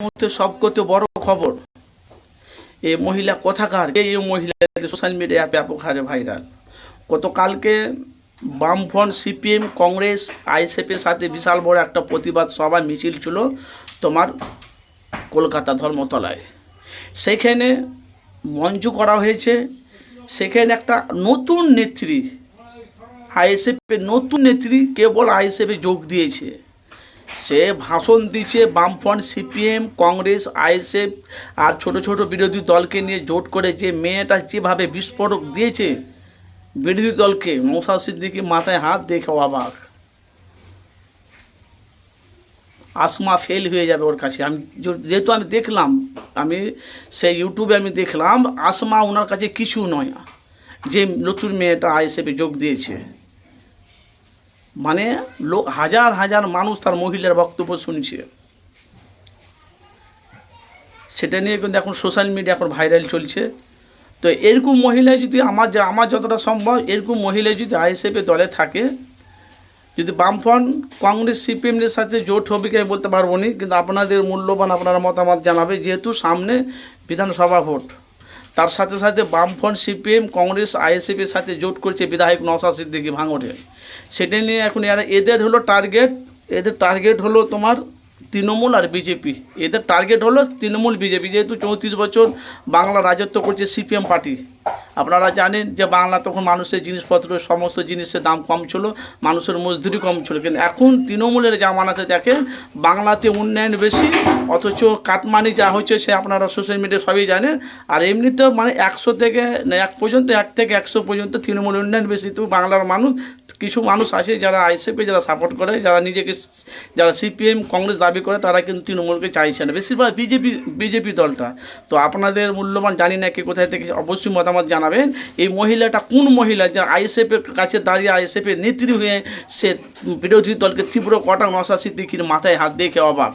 মুহূর্তে সবকতে বড় খবর এই মহিলা কোথাকার? এই মহিলা সোশ্যাল মিডিয়া ব্যাপক হারে ভাইরাল গতকালকে বামফ্রন্ট সিপিএম, কংগ্রেস আইএসএফের সাথে বিশাল বড় একটা প্রতিবাদ সভা মিছিল ছিল তোমার কলকাতা ধর্মতলায়। সেখানে মঞ্চ করা হয়েছে। সেখানে একটা নতুন নেত্রী আইএসএফের নতুন নেত্রী, কেবল আইএসএফে যোগ দিয়েছে। সে ভাষণ দিচ্ছে বামফ্রন্ট, সিপিএম, কংগ্রেস, আইএসএফ আর ছোট ছোট বিরোধী দলকে নিয়ে জোট করে যে মেয়েটা যেভাবে বিস্ফোরক দিয়েছে বিরোধী দলকে মৌসা সিদ্দিকি মাথায় হাত দেখে অবাক। আসমা ফেল হয়ে যাবে ওর কাছে। আমি যেহেতু আমি দেখলাম, আমি সেই ইউটিউবে আমি দেখলাম, আসমা ওনার কাছে কিছু নয়, যে নতুন মেয়েটা আইএসএফে যোগ দিয়েছে। মানে লোক হাজার হাজার মানুষ তার মহিলার বক্তব্য শুনছে। সেটা নিয়ে কিন্তু এখন সোশ্যাল মিডিয়া এখন ভাইরাল চলছে। তো এরকম মহিলা যদি আমার যা, আমার যতটা সম্ভব এরকম মহিলা যদি আইএসএফের দলে থাকে, যদি বামফ্রন্ট কংগ্রেস সিপিএমের সাথে জোট হবে কি আমি বলতে পারব না, কিন্তু আপনাদের মূল্যবান আপনারা মতামত জানাবে, যেহেতু সামনে বিধানসভা ভোট। তার সাথে সাথে বামফ্রন্ট সিপিএম, কংগ্রেস আইএসএফের সাথে জোট করছে বিধায়ক নওশা সিদ্দিকি ভাঙড়ে। সেটা নিয়ে এখন এরা, এদের হলো টার্গেট এদের টার্গেট হলো তোমার তৃণমূল আর বিজেপি। এদের টার্গেট হলো তৃণমূল, বিজেপি। যেহেতু চৌত্রিশ বছর বাংলা রাজত্ব করছে সিপিএম পার্টি। আপনারা জানেন যে বাংলা তখন মানুষের জিনিসপত্র, সমস্ত জিনিসের দাম কম ছিল, মানুষের মজদুরি কম ছিল। কিন্তু এখন তৃণমূলের জামানাতে দেখেন, বাংলাতে উন্নয়ন বেশি, অথচ কাটমানি যা হচ্ছে সে আপনারা সোশ্যাল মিডিয়া সবই জানেন। আর এমনিতেও মানে একশো থেকে এক পর্যন্ত, এক থেকে একশো পর্যন্ত তৃণমূল উন্নয়ন বেশি। তো বাংলার মানুষ, কিছু মানুষ আছে যারা আইসিপি যারা সাপোর্ট করে, যারা নিজেকে যারা সিপিএম কংগ্রেস দাবি করে, তারা কিন্তু তৃণমূলকে চাইছে না। বেশিরভাগ বিজেপি বিজেপি দলটা। তো আপনাদের মূল্যবান, জানি না কে কোথায় থেকে, অবশ্যই মতামত জানাবেন এই মহিলাটা কোন মহিলা? যে আইএসএফের কাছে দাঁড়িয়ে আইএসএফের নেত্রী হয়ে সে বিরোধী দলকে তীব্র কটা নশা সিদ্দিকির মাথায় হাত দেখে অবাক।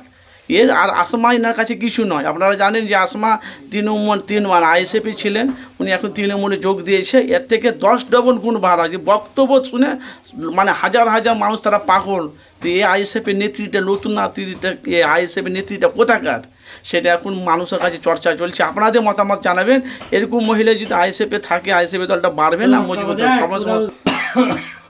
এর আর আসমা এনার কাছে কিছু নয়। আপনারা জানেন যে আসমা তৃণমূল তিন মানে আইএসএফি ছিলেন উনি এখন তৃণমূলে যোগ দিয়েছে। এর থেকে দশ ডবল গুণ ভাড়া যে বক্তব্য শুনে মানে হাজার হাজার মানুষ তারা পাগল তো এই আইএসএফের নেত্রীটা নতুন নেত্রীটা এই আইএসএফের নেত্রীটা কোথাকার? সেটা এখন মানুষের কাছে চর্চা চলছে। আপনাদের মতামত জানাবেন। এরকম মহিলা যদি আইএসএফে থাকে আইএসএফের দলটা বাড়বে না? মজবুত হবে? সমাজ-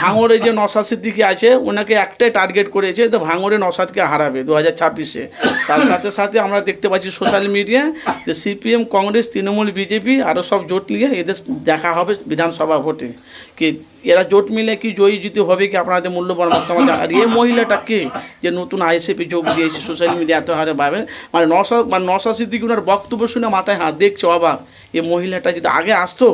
ভাঙড়ে যে নসাদ সিদ্দিকি আছে, ওনাকে একটাই টার্গেট করেছে তো ভাঙড়ে নসাদকে হারাবে দু হাজার ছাব্বিশে। তার সাথে সাথে আমরা দেখতে পাচ্ছি সোশ্যাল মিডিয়ায় যে সিপিএম কংগ্রেস তৃণমূল বিজেপি আরও সব জোট নিয়ে এদের দেখা হবে বিধানসভা ভোটে। কি, এরা জোট মিলে কি জয়ী জিতে হবে কি আপনাদের মূল্যবান মতামত? আর এই মহিলাটা কে যে নতুন আইসিপি যোগ দিয়েছে সোশ্যাল মিডিয়া এত হারে পাবে মানে নশা মানে নশা সিদ্দিকি ওনার বক্তব্য শুনে মাথায় হাত দেখছে, অবাক। এ মহিলাটা যদি আগে আসতো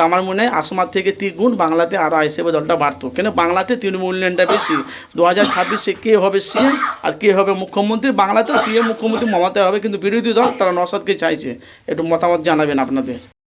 তা আমার মনে হয় আসমার থেকে তিনগুণ বাংলাতে আরও হিসেবে দলটা বাড়তো। কেন? বাংলাতে তৃণমূল উন্নয়নটা বেশি। দু হাজার ছাব্বিশে কে হবে সিএম আর কে হবে মুখ্যমন্ত্রী? বাংলাতে সিএম, মুখ্যমন্ত্রী মমতা হবে, কিন্তু বিরোধী দল তারা নসাদকে চাইছে। একটু মতামত জানাবেন আপনাদের।